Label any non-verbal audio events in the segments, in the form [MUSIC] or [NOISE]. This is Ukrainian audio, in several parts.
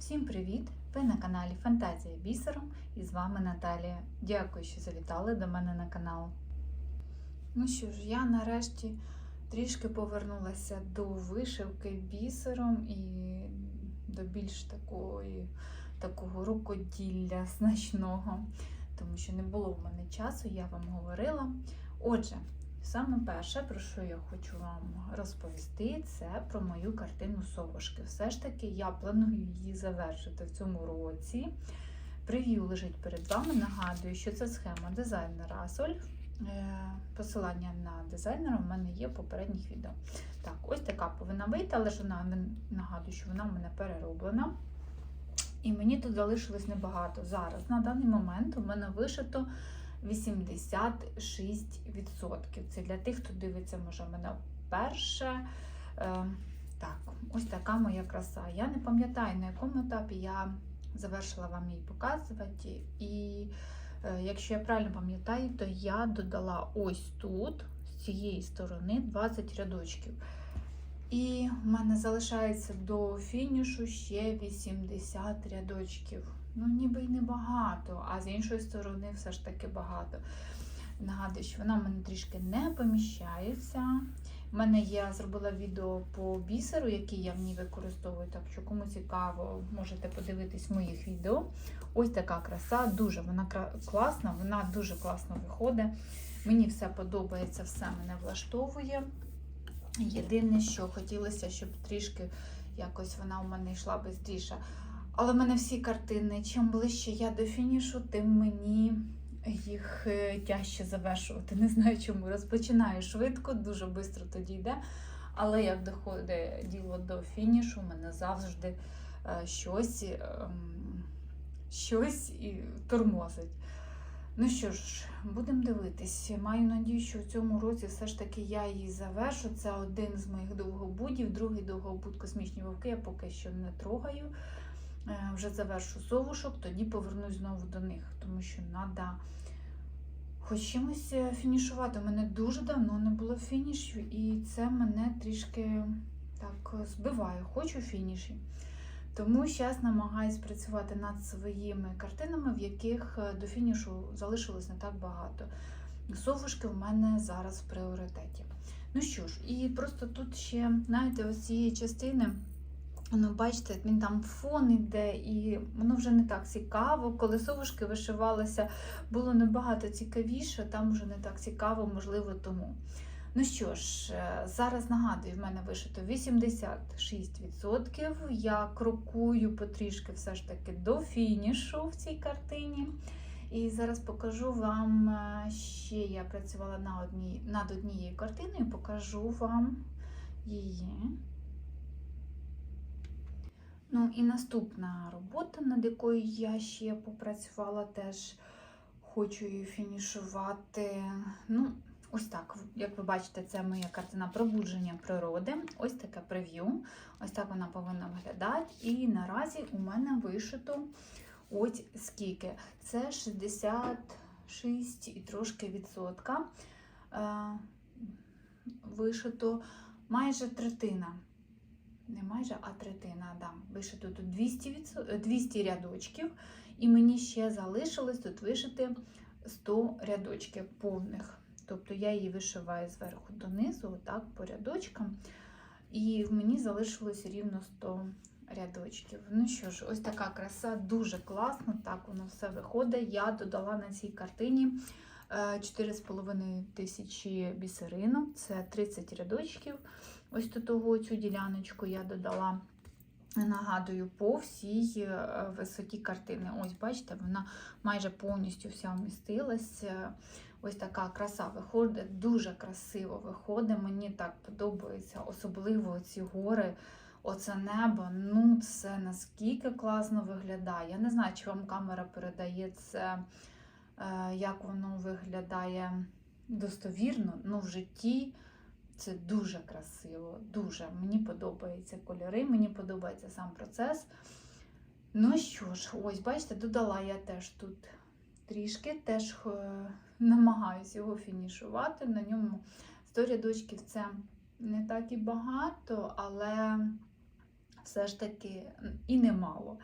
Всім привіт! Ви на каналі Фантазія Бісером і з вами Наталія. Дякую, що завітали до мене на канал. Ну що ж, я нарешті трішки повернулася до вишивки бісером і до більш такої, такого рукоділля [LAUGHS] значного, тому що не було в мене часу, я вам говорила. Отже, Саме перше, про що я хочу вам розповісти, це про мою картину совушки. Все ж таки, я планую її завершити в цьому році. Прев'ю лежить перед вами. Нагадую, що це схема дизайнера Асольф. Посилання на дизайнера в мене є в попередніх відео. Так, ось така повинна вийти, але ж вона нагадую, що вона в мене перероблена. І мені тут залишилось небагато. Зараз, на даний момент, у мене вишито. 86%. Це для тих, хто дивиться, може, мене вперше. Е, так, ось така моя краса. Я не пам'ятаю, на якому етапі я завершила вам її показувати. І е, якщо я правильно пам'ятаю, то я додала ось тут, з цієї сторони, 20 рядочків. І в мене залишається до фінішу ще 80 рядочків. Ну, ніби й небагато, а з іншої сторони, все ж таки багато. Нагадую, що вона в мене трішки не поміщається. У мене я зробила відео по бісеру, який я в ній використовую. Так що, кому цікаво, можете подивитись моїх відео. Ось така краса, дуже вона класна, вона дуже класно виходить. Мені все подобається, все мене влаштовує. Єдине, що хотілося, щоб трішки якось вона у мене йшла швидше. Але в мене всі картини, чим ближче я до фінішу, тим мені їх е, тяжче завершувати. Не знаю чому. Розпочинаю швидко, дуже швидко тоді йде. Але як доходить діло до фінішу, у мене завжди е, щось ем, щось і тормозить. Ну що ж, будемо дивитись. Маю надію, що в цьому році все ж таки я її завершу. Це один з моїх довгобудів, другий довгобуд космічні вовки, я поки що не трогаю. Е, вже завершу совушок, тоді повернусь знову до них, тому що треба хоч чимось е, фінішувати. У мене дуже давно не було фінішу, і це мене трішки так збиває, хочу фініші. Тому зараз намагаюсь працювати над своїми картинами, в яких е, до фінішу залишилось не так багато. Совушки в мене зараз в пріоритеті. Ну що ж, і просто тут ще, знаєте, ось цієї частини. Ну, бачите, він там фон іде, і воно вже не так цікаво. Коли совушки вишивалися, було набагато цікавіше, там вже не так цікаво, можливо, тому. Ну що ж, е, зараз нагадую, в мене вишито 86%. Я крокую потрішки все ж таки до фінішу в цій картині. І зараз покажу вам, е, ще я працювала над, одній, над однією картиною, покажу вам її. Ну і наступна робота, над якою я ще попрацювала, теж хочу її фінішувати. Ну, ось так, як ви бачите, це моя картина пробудження природи. Ось таке прев'ю. Ось так вона повинна виглядати. І наразі у мене вишито ось скільки. Це 66 і трошки відсотка. Е, вишито майже третина не майже, а третина. Да. Вишито тут 200 200 рядочків, і мені ще залишилось тут вишити 100 рядочків повних. Тобто я її вишиваю зверху донизу, отак по рядочкам. І мені залишилось рівно 100 рядочків. Ну що ж, ось така краса, дуже класно, так воно все виходить. Я додала на цій картині 4,5 тисячі бісеринок, це 30 рядочків. Ось до того цю діляночку я додала, нагадую, по всій е, висоті картини. Ось, бачите, вона майже повністю вся вмістилася. Ось така краса виходить, дуже красиво виходить. Мені так подобається, особливо ці гори. Оце небо, ну це наскільки класно виглядає. Я не знаю, чи вам камера передає це, е, як воно виглядає достовірно, ну в житті це дуже красиво, дуже. Мені подобаються кольори, мені подобається сам процес. Ну що ж, ось, бачите, додала я теж тут трішки, теж е, намагаюся його фінішувати. На ньому 100 рядочків це не так і багато, але все ж таки і немало.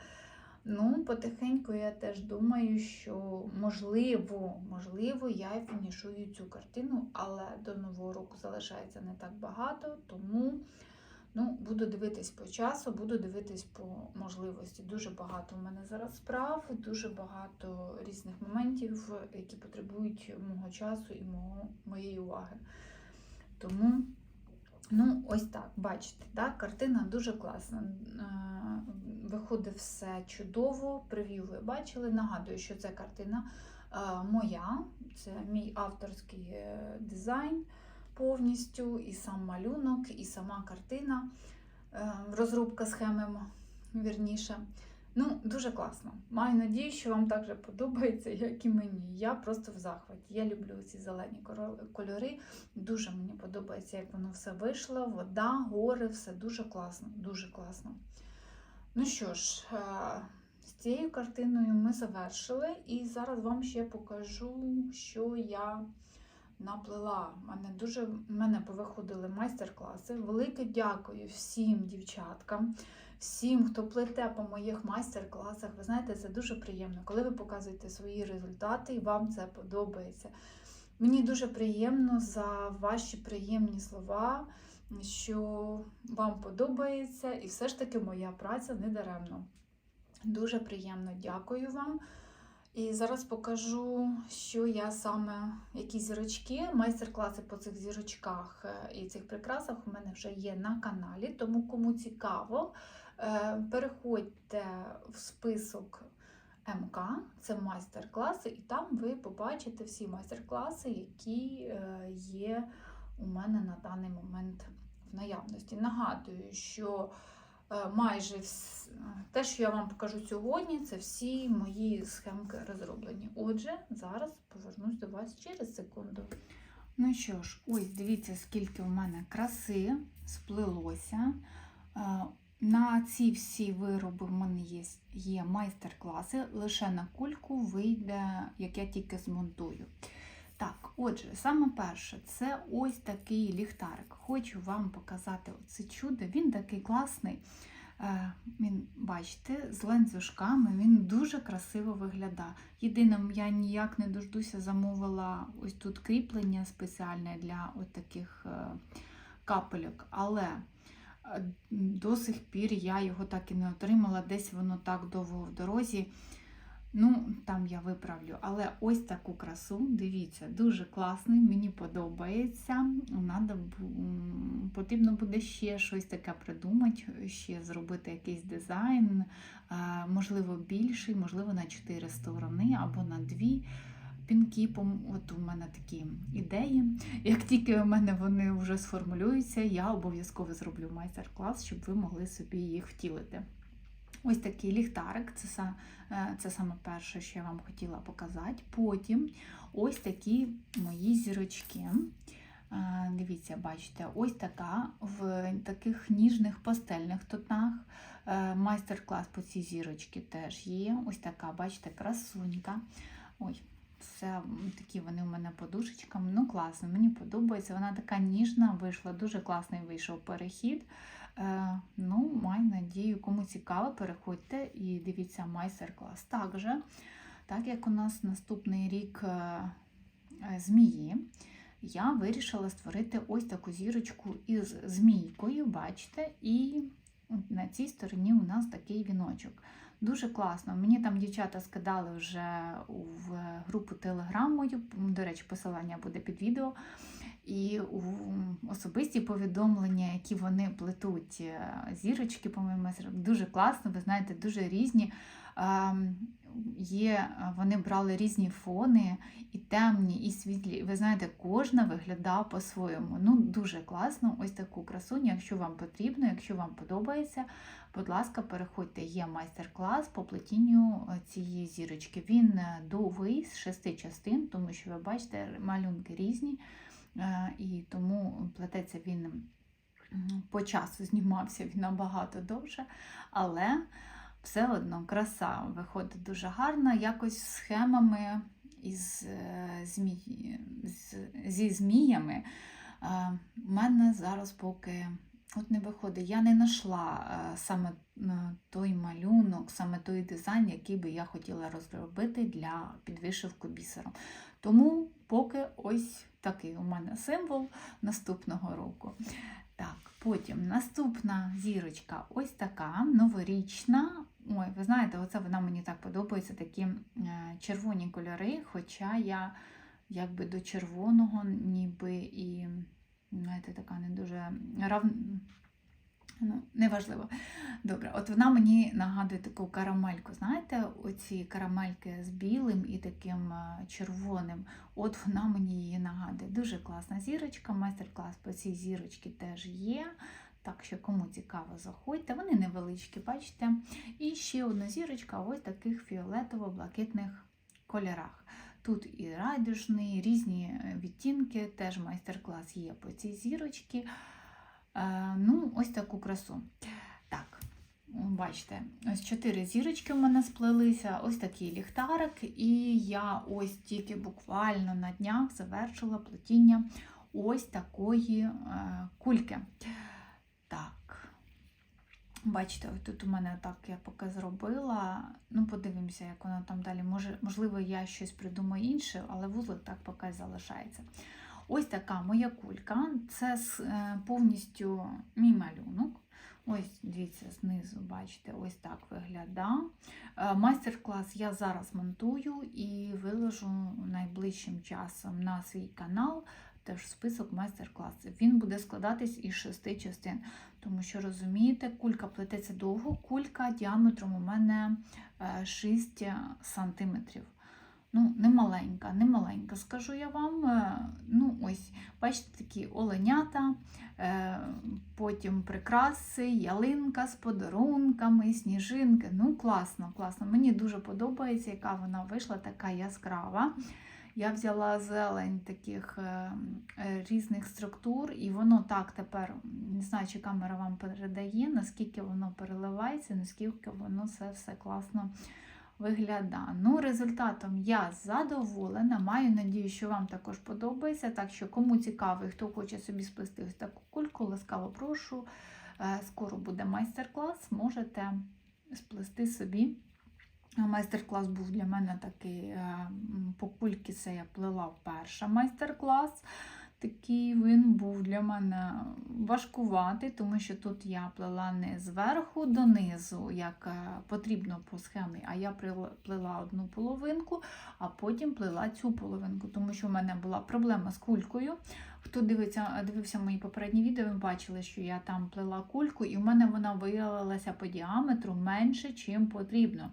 Ну, потихеньку я теж думаю, що можливо, можливо, я і фінішую цю картину, але до нового року залишається не так багато, тому ну, буду дивитись по часу, буду дивитись по можливості. Дуже багато в мене зараз справ, дуже багато різних моментів, які потребують мого часу і мого, моєї уваги. Тому, ну, ось так, бачите, да? картина дуже класна. Е, Виходить все чудово. Прев'ю ви бачили. Нагадую, що ця картина е, моя, це мій авторський е, дизайн повністю, і сам малюнок, і сама картина, розробка схеми, вірніше. Ну, дуже класно. Маю надію, що вам так же подобається, як і мені. Я просто в захваті. Я люблю ці зелені кольори. Дуже мені подобається, як воно все вийшло. Вода, гори, все дуже класно, дуже класно. Ну що ж, е, з цією картиною ми завершили, і зараз вам ще покажу, що я наплела. У мене дуже в мене повиходили майстер-класи. Велике дякую всім дівчаткам, всім, хто плете по моїх майстер-класах. Ви знаєте, це дуже приємно, коли ви показуєте свої результати і вам це подобається. Мені дуже приємно за ваші приємні слова, що вам подобається, і все ж таки моя праця не даремно. Дуже приємно дякую вам. І зараз покажу, що я саме, які зірочки, майстер-класи по цих зірочках е, і цих прикрасах у мене вже є на каналі. Тому кому цікаво, е, переходьте в список МК, це майстер-класи, і там ви побачите всі майстер-класи, які е, є у мене на даний момент в наявності. Нагадую, що майже вс- те, що я вам покажу сьогодні, це всі мої схемки розроблені. Отже, зараз повернусь до вас через секунду. Ну що ж, ось дивіться, скільки у мене краси сплелося. Е, На ці всі вироби в мене є, є майстер-класи. Лише на кульку вийде, як я тільки змонтую. Так, отже, саме перше, це ось такий ліхтарик. Хочу вам показати оце чудо. Він такий класний. Е, Він, бачите, з ланцюжками, він дуже красиво виглядає. Єдине, я ніяк не дождуся, замовила ось тут кріплення спеціальне для от таких е, капельок, але е, до сих пір я його так і не отримала. Десь воно так довго в дорозі. Ну, там я виправлю. Але ось таку красу, дивіться, дуже класний, мені подобається. Надо, потрібно буде ще щось таке придумати, ще зробити якийсь дизайн, е, можливо, більший, можливо, на 4 сторони або на 2 пінкіпом. От у мене такі ідеї. Як тільки у мене вони вже сформулюються, я обов'язково зроблю майстер-клас, щоб ви могли собі їх втілити. Ось такий ліхтарик, це, е, це саме перше, що я вам хотіла показати. Потім ось такі мої зірочки. Е, Дивіться, бачите, ось така в таких ніжних пастельних тонах. Е, Майстер-клас по цій зірочці теж є. Ось така, бачите, красунька. Ой, це такі вони у мене подушечками. Ну, класно, мені подобається. Вона така ніжна, вийшла, дуже класний вийшов перехід. Е, ну, маю надію, кому цікаво, переходьте і дивіться майстер-клас. Також, так як у нас наступний рік е, е, змії, я вирішила створити ось таку зірочку із змійкою, бачите, і на цій стороні у нас такий віночок. Дуже класно. Мені там дівчата скидали вже в групу Telegram мою. До речі, посилання буде під відео. І у особисті повідомлення, які вони плетуть е, зірочки, по-моєму, дуже класно, ви знаєте, дуже різні. Ем, Є, вони брали різні фони, і темні, і світлі. Ви знаєте, кожна виглядає по-своєму. Ну, дуже класно. Ось таку красуню, якщо вам потрібно, якщо вам подобається, будь ласка, переходьте. Є майстер-клас по плетінню е, цієї зірочки. Він е, довгий з шести частин, тому що ви бачите, малюнки різні. Е, і тому плететься він по часу знімався він набагато довше, але все одно краса виходить дуже гарна, якось схемами із е, змій, зі зміями. У мене зараз поки от не виходить. Я не знайшла е, саме е, той малюнок, саме той дизайн, який би я хотіла розробити для підвишивку бісером. Тому поки ось такий у мене символ наступного року. Так, потім наступна зірочка ось така новорічна. Ой, ви знаєте, оце вона мені так подобається, такі е, червоні кольори, хоча я якби до червоного, ніби і, знаєте, така не дуже рав... ну, неважливо. Добре, от вона мені нагадує таку карамельку. Знаєте, оці карамельки з білим і таким е, червоним. От вона мені її нагадує. Дуже класна зірочка, майстер-клас по цій зірочці теж є. Так що, кому цікаво, заходьте. Вони невеличкі, бачите. І ще одна зірочка ось таких фіолетово-блакитних кольорах. Тут і райдужний, різні е, відтінки, теж майстер-клас є по цій зірочці. Е, ну, ось таку красу. Так, бачите, ось чотири зірочки у мене сплелися, ось такий ліхтарик, і я ось тільки буквально на днях завершила плетіння ось такої е, кульки. Так. Бачите, ось тут у мене так я поки зробила. Ну, подивимося, як воно там далі. Може, можливо, я щось придумаю інше, але вузлик так поки залишається. Ось така моя кулька. Це е, повністю мій малюнок. Ось, дивіться, знизу, бачите, ось так виглядає. Е, Майстер-клас я зараз монтую і виложу найближчим часом на свій канал. Теж список майстер-класів. Він буде складатись із шести частин. Тому що розумієте, кулька плететься довго, кулька діаметром у мене е, 6 сантиметрів. Ну, не маленька, не маленька, скажу я вам. Е, Ну, ось, бачите, такі оленята, е, потім прикраси, ялинка з подарунками, сніжинки. Ну, класно, класно. Мені дуже подобається, яка вона вийшла, така яскрава. Я взяла зелень таких е, різних структур, і воно так тепер, не знаю, чи камера вам передає, наскільки воно переливається, наскільки воно все, все класно виглядає. Ну, результатом я задоволена. Маю надію, що вам також подобається. Так що, кому цікаво, і хто хоче собі сплести ось таку кульку, ласкаво прошу. Е, Скоро буде майстер-клас, можете сплести собі. Майстер-клас був для мене такий е, по кульки це я плела вперше майстер-клас. Такий він був для мене важкуватий, тому що тут я плела не зверху донизу, як е, потрібно по схемі, а я плела одну половинку, а потім плела цю половинку, тому що в мене була проблема з кулькою. Хто дивиться, дивився мої попередні відео, ви бачили, що я там плела кульку, і в мене вона виявилася по діаметру менше, чим потрібно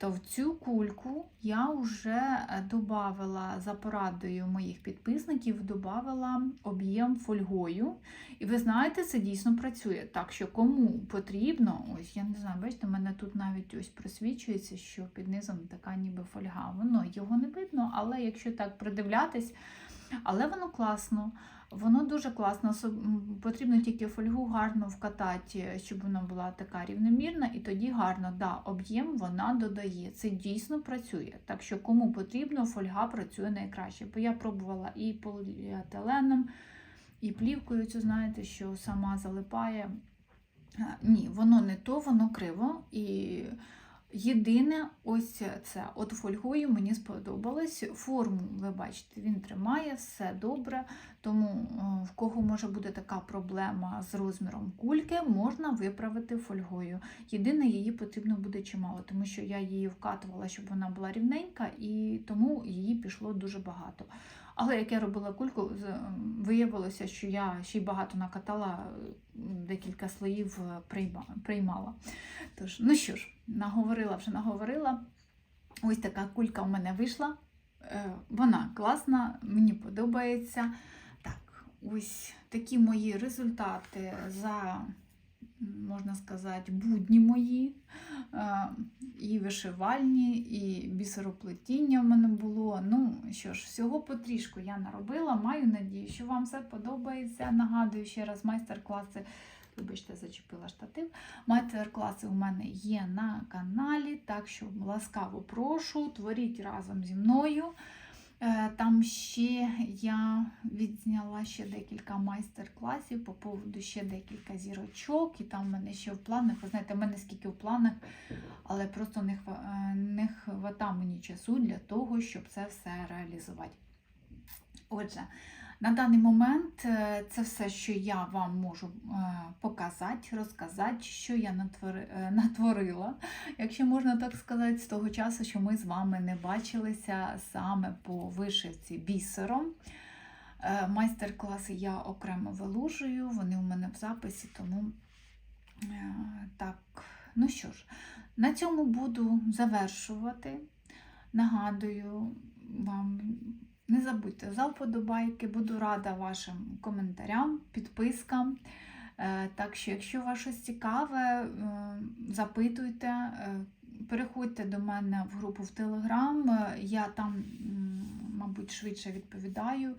то в цю кульку я вже додавала за порадою моїх підписників, додавала об'єм фольгою. І ви знаєте, це дійсно працює. Так що кому потрібно, ось я не знаю, бачите, в мене тут навіть ось просвічується, що під низом така ніби фольга. Воно його не видно, але якщо так придивлятись, але воно класно. Воно дуже класно. Потрібно тільки фольгу гарно вкатати, щоб вона була така рівномірна, і тоді гарно, да, об'єм вона додає. Це дійсно працює. Так що, кому потрібно, фольга працює найкраще. Бо я пробувала і поліетиленом, і плівкою, цю знаєте, що сама залипає. Ні, воно не то, воно криво. І єдине, ось це. От фольгою мені сподобалось. Форму, ви бачите, він тримає, все добре. Тому е, в кого може бути така проблема з розміром кульки, можна виправити фольгою. Єдине, її потрібно буде чимало, тому що я її вкатувала, щоб вона була рівненька, і тому її пішло дуже багато. Але як я робила кульку, виявилося, що я ще й багато накатала, е, декілька слоїв е, приймала. Тож, ну що ж, наговорила вже наговорила. Ось така кулька у мене вийшла. Е, Вона класна, мені подобається. Так, ось такі мої результати за, можна сказати, будні мої. Е, І вишивальні, і бісероплетіння в мене було. Ну що ж, всього потрішку я наробила. Маю надію, що вам все подобається. Нагадую ще раз майстер-класи. Вибачте, зачепила штатив. Майстер-класи у мене є на каналі, так що ласкаво прошу, творіть разом зі мною. Е, Там ще я відзняла ще декілька майстер-класів по поводу ще декілька зірочок, і там в мене ще в планах. Ви знаєте, в мене скільки в планах, але просто не, е, не хвата мені часу для того, щоб це все реалізувати. Отже, на даний момент е, це все, що я вам можу е, показати, розказати, що я е, натворила, якщо можна так сказати, з того часу, що ми з вами не бачилися саме по вишивці бісером. Майстер-класи я окремо вилужую, вони у мене в записі, тому так, ну що ж, на цьому буду завершувати. Нагадую вам, не забудьте за вподобайки, буду рада вашим коментарям, підпискам. Е, Так що, якщо вас щось цікаве, е, запитуйте, е, переходьте до мене в групу в Телеграм. Я там, мабуть, швидше відповідаю,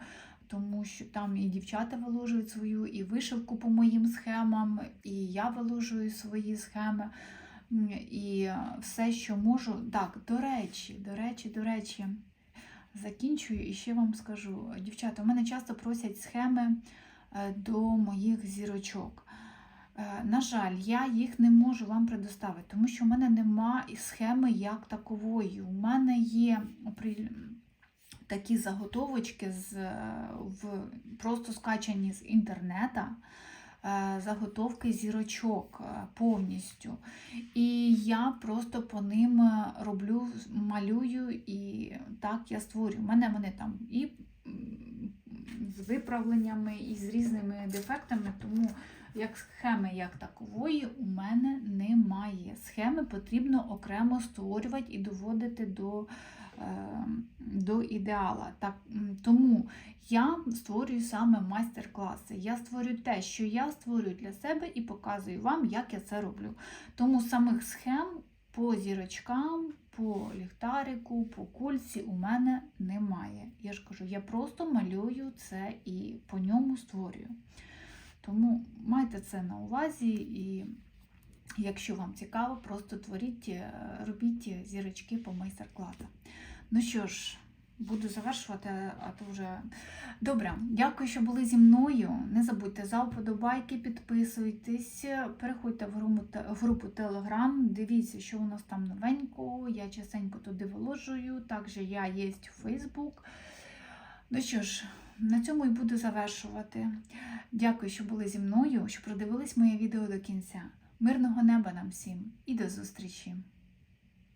тому що там і дівчата виложують свою і вишивку по моїм схемам, і я виложую свої схеми. І все, що можу. Так, до речі, до речі, до речі, закінчую і ще вам скажу. Дівчата, у мене часто просять схеми е, до моїх зірочок. Е, На жаль, я їх не можу вам предоставити, тому що в мене нема схеми як такової. У мене є такі заготовочки з, е, в, просто скачані з інтернета. Е, Заготовки зірочок е, повністю. І я просто по ним е, роблю, малюю і так я створюю. У мене вони там і з виправленнями, і з різними дефектами, тому як схеми як такової у мене немає. Схеми потрібно окремо створювати і доводити до, до ідеала. Так, тому я створюю саме майстер-класи. Я створюю те, що я створюю для себе і показую вам, як я це роблю. Тому самих схем по зірочкам, по ліхтарику, по кульці у мене немає. Я ж кажу, я просто малюю це і по ньому створюю. Тому майте це на увазі і. Якщо вам цікаво, просто творіть, е, робіть зірочки по майстер-класам. Ну що ж, буду завершувати, а то вже добре. Дякую, що були зі мною. Не забудьте за вподобайки, підписуйтесь, переходьте в групу, Telegram, дивіться, що у нас там новенького. Я частенько туди виложую. Також я є в Facebook. Ну що ж, на цьому і буду завершувати. Дякую, що були зі мною, що продивились моє відео до кінця. Мирного неба нам всім і до зустрічі!